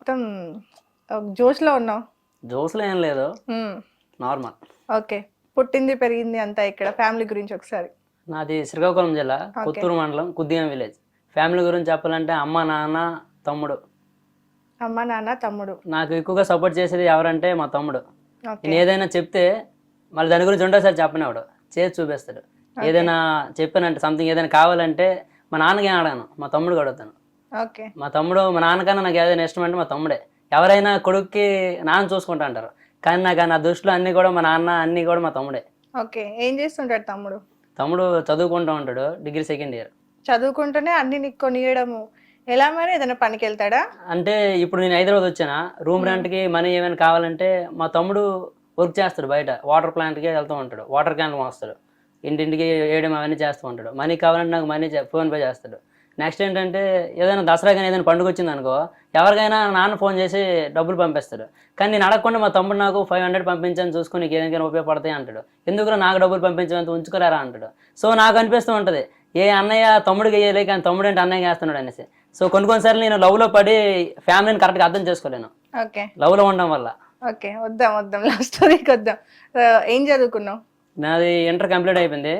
మొత్తం జోష్లో ఉన్నావు? జోస్లో ఏం లేదు. నార్మల్. ఓకే. పుట్టింది పెరిగింది అంతా ఇక్కడ ఫ్యామిలీ గురించి ఒకసారి. నాది శ్రీకాకుళం జిల్లా కొత్తూరు మండలం కుద్దియం విలేజ్. ఫ్యామిలీ గురించి చెప్పాలంటే అమ్మ నాన్న తమ్ముడు. అమ్మ నాన్న తమ్ముడు. నాకు ఎక్కువగా సపోర్ట్ చేసేది ఎవరంటే మా తమ్ముడు. నేను ఏదైనా చెప్తే మళ్ళీ దాని గురించి ఉండేసారి చెప్పనివాడు చేసి చూపిస్తాడు. ఏదైనా చెప్పానంటే సంథింగ్ ఏదైనా కావాలంటే మా నాన్నకి ఏం అడగను మా తమ్ముడు అడుగుతాను. మా తమ్ముడు మా నాన్నకన్నా నాకు ఏదైనా ఇష్టం అంటే మా తమ్ముడే. ఎవరైనా కొడుక్కి నాన్న చూసుకుంటా అంటారు. కానీ నాకు నా దృష్టిలో అన్నీ కూడా మా నాన్న అన్నీ కూడా మా తమ్ముడే. ఓకే. ఏం చేస్తుంటాడు తమ్ముడు? తమ్ముడు చదువుకుంటూ ఉంటాడు డిగ్రీ సెకండ్ ఇయర్. చదువుకుంటూనే అన్ని నీకు కొనియడము. ఎలా మరి? ఏదైనా పనికి వెళ్తాడా అంటే ఇప్పుడు నేను హైదరాబాద్ వచ్చానా? రూమ్ రెంట్కి మనీ ఏమైనా కావాలంటే మా తమ్ముడు వర్క్ చేస్తాడు బయట. వాటర్ ప్లాంట్కి వెళ్తూ ఉంటాడు. వాటర్ క్యాన్ మోస్తాడు. ఇంటింటికి వేయడం అవన్నీ చేస్తూ ఉంటాడు. మనీ కావాలంటే నాకు మనీ ఫోన్ పే చేస్తాడు. నెక్స్ట్ ఏంటంటే ఏదైనా దసరా కానీ ఏదైనా పండుగ వచ్చింది అనుకో ఎవరికైనా నాన్న ఫోన్ చేసి డబ్బులు పంపిస్తాడు. కానీ నేను అడగకుండా మా తమ్ముడు నాకు ఫైవ్ హండ్రెడ్ పంపించని చూసుకుని నీకు ఏదైనా ఉపయోగపడతాయి అంటాడు. ఎందుకు నాకు డబ్బులు పంపించమంత ఉంచుకోరారా అంటాడు. సో నాకు అనిపిస్తూ ఉంటుంది ఏ అన్నయ్య తమ్ముడికి వేయలే కానీ తమ్ముడు ఏంటి అన్నయ్య వేస్తున్నాడు అనేసి. సో కొన్ని కొన్నిసార్లు నేను లవ్లో పడి ఫ్యామిలీని కరెక్ట్గా అర్థం చేసుకోలేను. ఓకే. లవ్లో ఉండడం వల్ల. ఓకే వద్దాం వద్దాం లవ్ స్టోరీకి వద్దాం. ఏం చదువుకున్నావు? నాది ఇంటర్ కంప్లీట్ అయిపోయింది.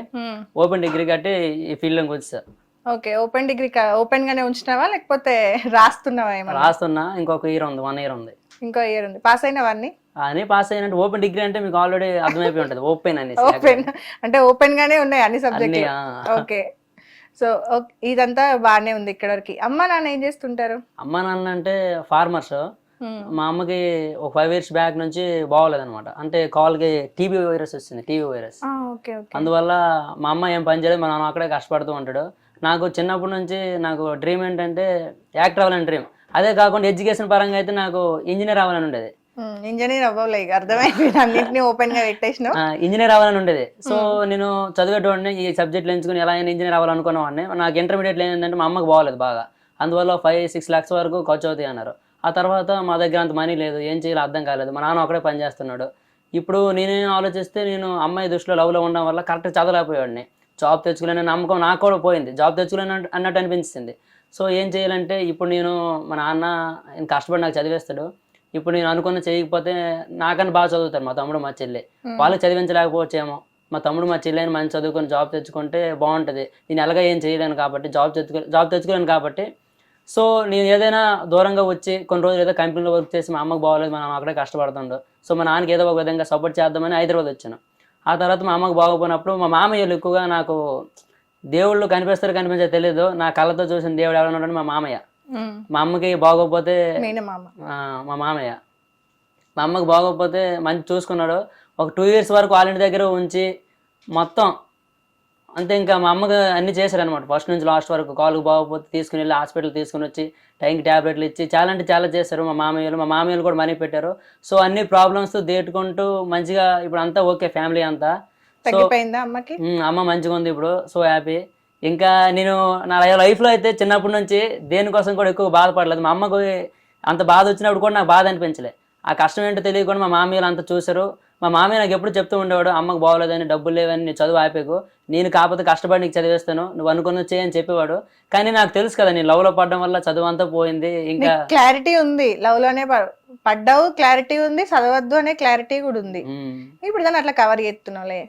ఓపెన్ డిగ్రీ కట్టి ఈ ఫీల్డ్లోకి వచ్చా. ఓకే ఓపెన్ డిగ్రీ ఓపెన్ గానే ఉంచినావా? లేకపోతే రాస్తున్నావా ఏమన్నా? రాస్తున్నా ఇంకొక ఇయర్ ఉంది వన్ ఇయర్ ఉంది. ఇంకో ఇయర్ ఉంది. పాస్ అయినవన్నీ అని పాస్ అయినట్టు. ఓపెన్ డిగ్రీ అంటే మీకు ఆల్రెడీ అర్థమైపోయి ఉంటుంది. ఓపెన్ అనేసి. ఓపెన్ అంటే ఓపెన్ గానే ఉన్నాయి అన్ని ఆ, ఓకే. సో ఇదంతా బాగానే ఉంది ఇక్కడ వరకు. అమ్మ నాన్న ఏం చేస్తుంటారు? అమ్మ నాన్న అంటే ఫార్మర్స్ మ్మ్. మా అమ్మకి ఒక ఫైవ్ ఇయర్స్ బ్యాక్ నుంచి బాగోలేదు అనమాట అంటే కాల్కి టీబీ వైరస్ వచ్చింది టీబీ వైరస్ అందువల్ల మా అమ్మ ఏం పని చేయలేదు. మా నాన్న అక్కడే కష్టపడుతూ ఉంటాడు. నాకు చిన్నప్పటి నుంచి నాకు డ్రీమ్ ఏంటంటే యాక్టర్ అవ్వాలని డ్రీమ్ అదే కాకుండా ఎడ్యుకేషన్ పరంగా అయితే నాకు ఇంజనీర్ అవ్వాలని ఉండేది. ఇంజనీర్ అవ్వలే అర్థమైంది అన్నింటినీ ఓపెన్గా పెట్టేసినావు. ఆ, ఇంజనీర్ అవ్వాలని ఉండేది. సో నేను చదివేటోడిని ఈ సబ్జెక్టులు ఎంచుకుని ఎలా అయినా ఇంజనీర్ అవ్వాలనుకునేవాడిని నాకు ఇంటర్మీడియట్లో ఏంటంటే మా అమ్మకి బాగోలేదు బాగా. అందువల్ల ఫైవ్ సిక్స్ లాక్స్ వరకు ఖర్చు అవుతాయి అన్నారు. ఆ తర్వాత మా దగ్గర అంత మనీ లేదు ఏం చేయాలో అర్థం కాలేదు. మా నాన్న ఒకడే పని చేస్తున్నాడు. ఇప్పుడు నేనేం ఆలోచిస్తే నేను అమ్మాయి దృష్టిలో లవ్లో ఉండడం వల్ల కరెక్ట్ చదవలేకపోయాడిని జాబ్ తెచ్చుకోలేని నమ్మకం నాకు కూడా పోయింది. జాబ్ తెచ్చుకోలేని అన్నట్టు అనిపించింది. సో ఏం చేయాలంటే ఇప్పుడు నేను మా నాన్న ఆయన కష్టపడి నాకు చదివేస్తాడు. ఇప్పుడు నేను అనుకున్న చేయకపోతే నాకన్నా బాగా చదువుతారు మా తమ్ముడు మా చెల్లి. వాళ్ళకి చదివించలేకపోవచ్చేమో. మా తమ్ముడు మా చెల్లెని మంచి చదువుకొని జాబ్ తెచ్చుకుంటే బాగుంటుంది. నేను ఎలాగ ఏం చేయలేను కాబట్టి జాబ్ తెచ్చుకో జాబ్ తెచ్చుకోలేను కాబట్టి. సో నేను ఏదైనా దూరంగా వచ్చి కొన్ని రోజులు ఏదో కంపెనీలో వర్క్ చేసి మా అమ్మకి బాగోలేదు మా నాన్న అక్కడే కష్టపడుతుండు. సో మా నాన్నకి ఏదో ఒక విధంగా సపోర్ట్ చేద్దామని హైదరాబాద్ వచ్చాను. ఆ తర్వాత మా అమ్మకి బాగోపోయినప్పుడు మా మామయ్యలు ఎక్కువగా నాకు దేవుళ్ళు కనిపిస్తారు కనిపించారు తెలియదు నా కళ్ళతో చూసిన దేవుడు ఎవడన్నాడు మా మామయ్య. మ్మ్. మా అమ్మకి బాగోకపోతే మా మామయ్య. మా అమ్మకి బాగోకపోతే మంచి చూసుకున్నాడు. ఒక టూ ఇయర్స్ వరకు వాళ్ళ ఇంటి దగ్గర ఉంచి మొత్తం అంతే ఇంకా మా అమ్మకి అన్ని చేశారనమాట ఫస్ట్ నుంచి లాస్ట్ వరకు కాలుకు బాగోకపోతే తీసుకుని వెళ్ళి హాస్పిటల్ తీసుకుని వచ్చి టైంకి ట్యాబ్లెట్లు ఇచ్చి చాలా అంటే చాలా చేశారు మా మామయ్యలు. మా మామయ్యలు కూడా మనీ పెట్టారు. సో అన్ని ప్రాబ్లమ్స్ దేటుకుంటూ మంచిగా ఇప్పుడు అంతా ఓకే ఫ్యామిలీ అంతా. అమ్మకి? అమ్మ మంచిగా ఉంది ఇప్పుడు. సో హ్యాపీ ఇంకా నేను నా లైఫ్లో అయితే చిన్నప్పటి నుంచి దేనికోసం కూడా ఎక్కువ బాధపడలేదు. మా అమ్మకు అంత బాధ వచ్చినప్పుడు కూడా నాకు బాధ అనిపించలే. ఆ కష్టం ఏంటో తెలియకుండా మా మామయ్యలు అంతా చూశారు. మా మామయ్య నాకు ఎప్పుడు చెప్తూ ఉండేవాడు అమ్మకు బాగోలేదని డబ్బులు లేవని నీ చదువు ఆపేకు. నేను కాకపోతే కష్టపడి నీకు చదివేస్తాను నువ్వు అనుకున్న చేయని చెప్పేవాడు. కానీ నాకు తెలుసు కదా నేను లవ్లో పడడం వల్ల చదువు అంతా పోయింది ఇంకా క్లారిటీ ఉంది. లవ్లోనే పడ్డావు క్లారిటీ ఉంది చదవద్దు అనే క్లారిటీ కూడా ఉంది. ఇప్పుడు దాన్ని అట్లా కవర్ చేస్తున్నావులే.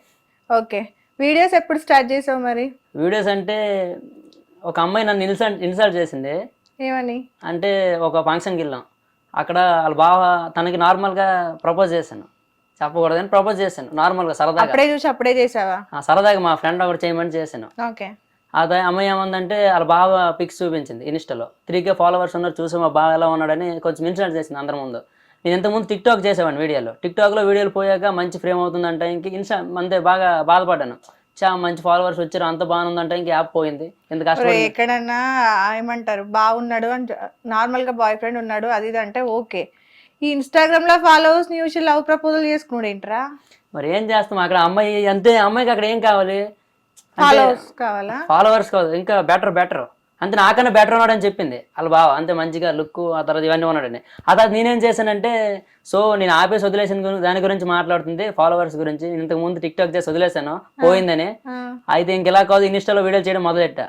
ఓకే. వీడియోస్ ఎప్పుడు స్టార్ట్ చేసావు మరి? వీడియోస్ అంటే ఒక అమ్మాయి నన్ను ఇన్సల్ట్ ఇన్సల్ట్ చేసింది. ఏమని? అంటే ఒక ఫంక్షన్కి వెళ్ళాం. అక్కడ వాళ్ళ బావ తనకి నార్మల్గా ప్రపోజ్ చేశాను. చెప్పకూడదని ప్రపోజ్ చేశాను. నార్మల్గా సరదాగా. అప్పుడే చూసి అప్పుడే చేసావా? ఆ, సరదాగా మా ఫ్రెండ్ ఒకటి చేయమని చేశాను. ఓకే. అదే అమ్మాయి ఏమందంటే వాళ్ళ బావ పిక్స్ చూపించింది ఇన్స్టాలో త్రీ కే ఫాలోవర్స్ ఉన్నారు చూసి మా బావ ఎలా ఉన్నాడని కొంచెం ఇన్సల్ట్ చేసింది అందరి ముందు. నేను ఇంతకుముందు టిక్ టాక్ చేసేవాడిని వీడియోలో. టిక్ టాక్లో వీడియోలు పోయాక మంచి ఫ్రేమ్ అవుతుందంటే ఇంక ఇన్స్టా అంతే బాగా బాధపడ్డాను. చా మంచి ఫాలోవర్స్ వచ్చారు అంత బాగుందంటే ఇంక యాప్ పోయింది. ఒరే, కష్టపడి ఎక్కడన్నా ఏమంటారు బాగున్నాడు అంటే నార్మల్గా బాయ్ ఫ్రెండ్ ఉన్నాడు అది ఇది అంటే ఓకే. ఈ ఇన్స్టాగ్రామ్లో ఫాలోవర్స్ న్యూస్ లవ్ ప్రపోజల్ చేసుకున్నాడు ఏంట్రా? మరి ఏం చేస్తాం? అక్కడ అమ్మాయి అంతే అమ్మాయికి అక్కడ ఏం కావాలి? ఫాలోవర్స్ కావాలా? ఫాలోవర్స్ కాదు ఇంకా బెటర్ బెటర్ అంతే నాకన్నా బెటర్ ఉన్నాడని చెప్పింది. వాళ్ళ బావ అంతే మంచిగా లుక్ ఆ తర్వాత ఇవన్నీ ఉన్నాడని. ఆ తర్వాత నేనేం చేశానంటే సో నేను ఆపేసి వదిలేసిన దాని గురించి మాట్లాడుతుంది ఫాలోవర్స్ గురించి నేను ఇంతకు ముందు టిక్ టాక్ చేసి వదిలేసాను పోయిందని. అయితే ఇంక ఇలా కాదు ఇన్స్టాలో వీడియోలు చేయడం మొదలెట్టా.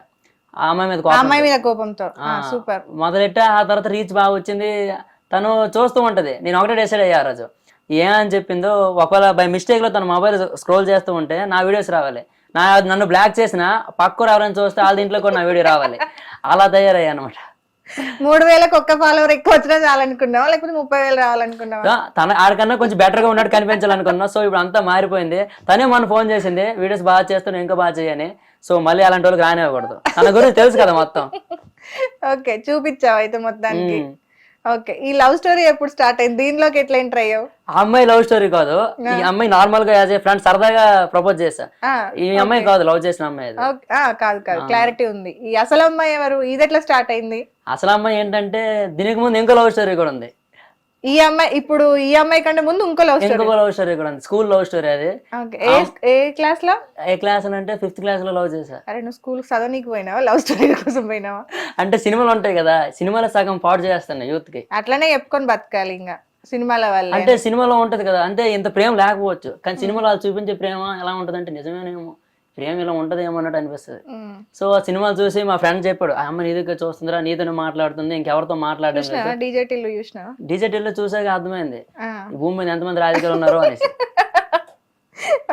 ఆ అమ్మాయి మీద కోపం. కోపంతో. సూపర్. మొదలెట్టా ఆ తర్వాత రీచ్ బాగా వచ్చింది. తను చూస్తూ ఉంటది. నేను ఒకటే డిసైడ్ అయ్యా ఆ రోజు. ఏమని చెప్పిందో ఒకవేళ బై మిస్టేక్లో తన మొబైల్ స్క్రోల్ చేస్తూ ఉంటే నా వీడియోస్ రావాలి. నా నన్ను బ్లాక్ చేసిన పక్కకు రావాలని చూస్తే వాళ్ళ దీంట్లో కూడా నా వీడియో రావాలి. అలా తయారయ్యా అనమాట మూడు వేలకు ఒక్క ఫాలోవర్ ఎక్కువ వచ్చినా చాలనుకున్నావా? లేకపోతే ముప్పై వేలు రావాలనుకున్నావా? తన ఆడికన్నా కొంచెం బెటర్గా ఉన్నట్టు కనిపించాలనుకున్నా. సో ఇప్పుడు అంతా మారిపోయింది. తనే మన ఫోన్ చేసింది వీడియోస్ బాగా చేస్తాను ఇంకా బాగా చేయని. సో మళ్ళీ అలాంటి వాళ్ళకి రానివ్వకూడదు. తన గురించి తెలుసు కదా మొత్తం. ఓకే చూపించావు అయితే మొత్తానికి. ఓకే ఈ లవ్ స్టోరీ ఎప్పుడు స్టార్ట్ అయింది? దీనిలోకి ఎట్లా ఎంటర్ అయ్యావు? ఆ అమ్మాయి లవ్ స్టోరీ కాదు. ఈ అమ్మాయి నార్మల్గా యాజ్ ఏ ఫ్రెండ్ సరదాగా ప్రపోజ్ చేశా. ఆ, ఈ అమ్మాయి కాదు లవ్ చేసిన అమ్మాయి కాదు కాదు క్లారిటీ ఉంది. ఈ అసలు అమ్మాయి ఎవరు? ఇది ఎట్లా స్టార్ట్ అయింది? అసలు అమ్మాయి ఏంటంటే దీనికి ముందు ఇంకో లవ్ స్టోరీ కూడా ఉంది. ఈ అమ్మాయి ఇప్పుడు ఈ అమ్మాయి కంటే ముందు ఇంకో లవ్ స్టోరీ ఇంకొక లవ్ స్టోరీ కూడా ఉంది. స్కూల్ లవ్ స్టోరీ అది. ఓకే ఏ ఏ క్లాస్లో ఏ క్లాస్ అంటే ఫిఫ్త్ క్లాస్లో లవ్ చేశా. అరే నువ్వు స్కూల్ చదవనీకి పోయినావా? లవ్ స్టోరీ కోసం పోయినావా? అంటే సినిమాలు ఉంటాయి కదా సినిమాలో సగం పాడు చేస్తాను యూత్కి. అట్లనే చెప్పుకొని బతకాలి ఇంకా సినిమాల వల్ల. అంటే సినిమాలో ఉంటది కదా అంటే ఇంత ప్రేమ లేకపోవచ్చు. కానీ సినిమాలో వాళ్ళు చూపించే ప్రేమ ఎలా ఉంటది అంటే నిజమేనేమో. ప్రేమ ఇలా ఉంటదేమో అన్నట్టు అనిపిస్తుంది. సో ఆ సినిమాలు చూసి మా ఫ్రెండ్ చెప్పాడు ఆ అమ్మ నీ దగ్గర చూస్తుందిరా నీతోనే మాట్లాడుతుంది ఇంకెవరితో మాట్లాడడం లేదు చూసినావా? డీజే టిల్లు చూసినావా? డిజిటల్లో చూసాక అర్థమైంది. భూమి మీద ఎంతమంది రాజకీయాలు ఉన్నారు అనేసి.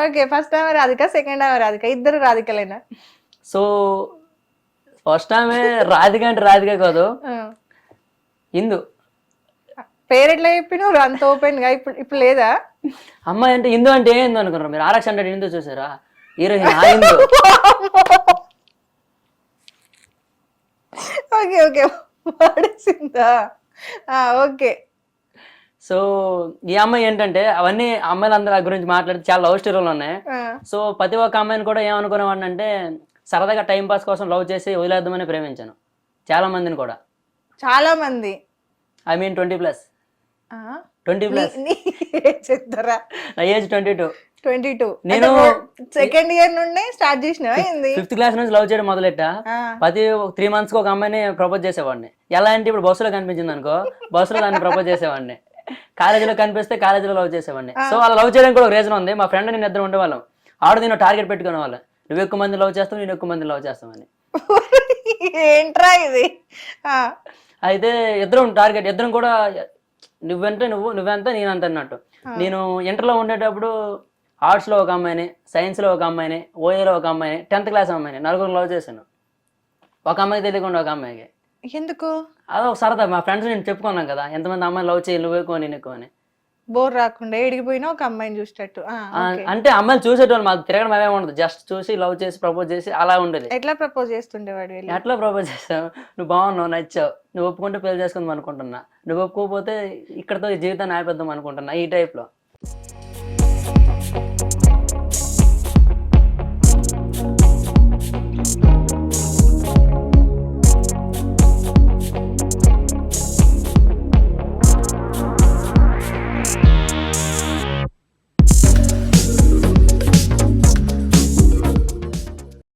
ఓకే ఫస్ట్ ఆమె రాధిక సెకండ్ ఆమె రాధిక ఇద్దరు రాధికలేనా? సో ఫస్ట్ ఆమె రాధిక అంటే రాధిక కాదు. ఇందు పేరు ఎట్లా చెప్పినావు అంత ఓపెన్గా ఇప్పుడు ఇప్పుడు లేదా? అమ్మాయి అంటే ఇందు అంటే ఏందో అనుకున్నారు మీరు? ఆర్ఎక్స్ హండ్రెడ్ ఇందు చూసారా? Heroine okay okay. సో ఈ అమ్మాయి ఏంటంటే అవన్నీ అమ్మాయిలు అందరూ ఆ గురించి మాట్లాడితే చాలా లవ్ స్టోరీలు ఉన్నాయి. సో ప్రతి ఒక్క అమ్మాయిని కూడా ఏమనుకునేవాడిని అంటే సరదాగా టైం పాస్ కోసం లవ్ చేసి వదిలేద్దామని ప్రేమించాను. చాలా మందిని కూడా. చాలా మంది. I mean twenty plus twenty plus. చెప్తారా? నా age twenty two. Twenty two. నేను- సెకండ్ ఇయర్ నుండి స్టార్ట్ చేసినావా ఏంది? ఫిఫ్త్ క్లాస్ నుంచి లవ్ చేయడం మొదలెట్టా. ప్రతి త్రీ మంత్స్కి ఒక అమ్మాయిని ప్రపోజ్ చేసేవాడిని. ఎలా అంటే ఇప్పుడు బస్సులో కనిపించింది అనుకో బస్సులో దాన్ని ప్రపోజ్ చేసేవాడిని. కాలేజీలో కనిపిస్తే కాలేజీలో లవ్ చేసేవాడిని. సో అలా లవ్ చేయడానికి కూడా ఒక రీజన్ ఉంది. మా ఫ్రెండ్ నేను ఇద్దరు ఉండేవాళ్ళం. ఆవిడ నేను టార్గెట్ పెట్టుకునే వాళ్ళం. నువ్వు ఎక్కువ మంది లవ్ చేస్తావు నేను ఎక్కువ మంది లవ్ చేస్తామని. ఏంట్రా ఇది? అయితే ఇద్దరం టార్గెట్ ఇద్దరం కూడా నువ్వంటే నువ్వు నువ్వెంత నేనంత అన్నట్టు నేను ఇంటర్లో ఉండేటప్పుడు ఆర్ట్స్లో ఒక అమ్మాయిని సైన్స్లో ఒక అమ్మాయిని ఓఏలో ఒక అమ్మాయిని టెన్త్ క్లాస్ అమ్మాయిని నలుగురు లవ్ చేశాను. ఒక అమ్మాయికి తెలియకుండా ఒక అమ్మాయికి. ఎందుకు? అదొక సరదా మా ఫ్రెండ్స్ నేను చెప్పుకున్నాం కదా ఎంతమంది అమ్మాయిలు లవ్ చేయి నువ్వు నేను ఎక్కువ అని బోర్ రాకుండా ఎడిగిపోయినా ఒక అమ్మాయిని చూసేటట్టు. అంటే అమ్మాయిలు చూసేటోళ్ళు మాకు తిరగడం అవే ఉండదు. జస్ట్ చూసి లవ్ చేసి ప్రపోజ్ చేసి అలా ఉండేది. ఎట్లా ప్రపోజ్ చేస్తుండేవాడు ఎట్లా ప్రపోజ్ చేస్తావు నువ్వు బాగున్నావు నచ్చావు. నువ్వు ఒప్పుకుంటే పెళ్ళి చేసుకుందాం అనుకుంటున్నా. నువ్వు ఒప్పుకోకపోతే ఇక్కడతో జీవితాన్ని ఆపేద్దాం అనుకుంటున్నా ఈ టైప్లో.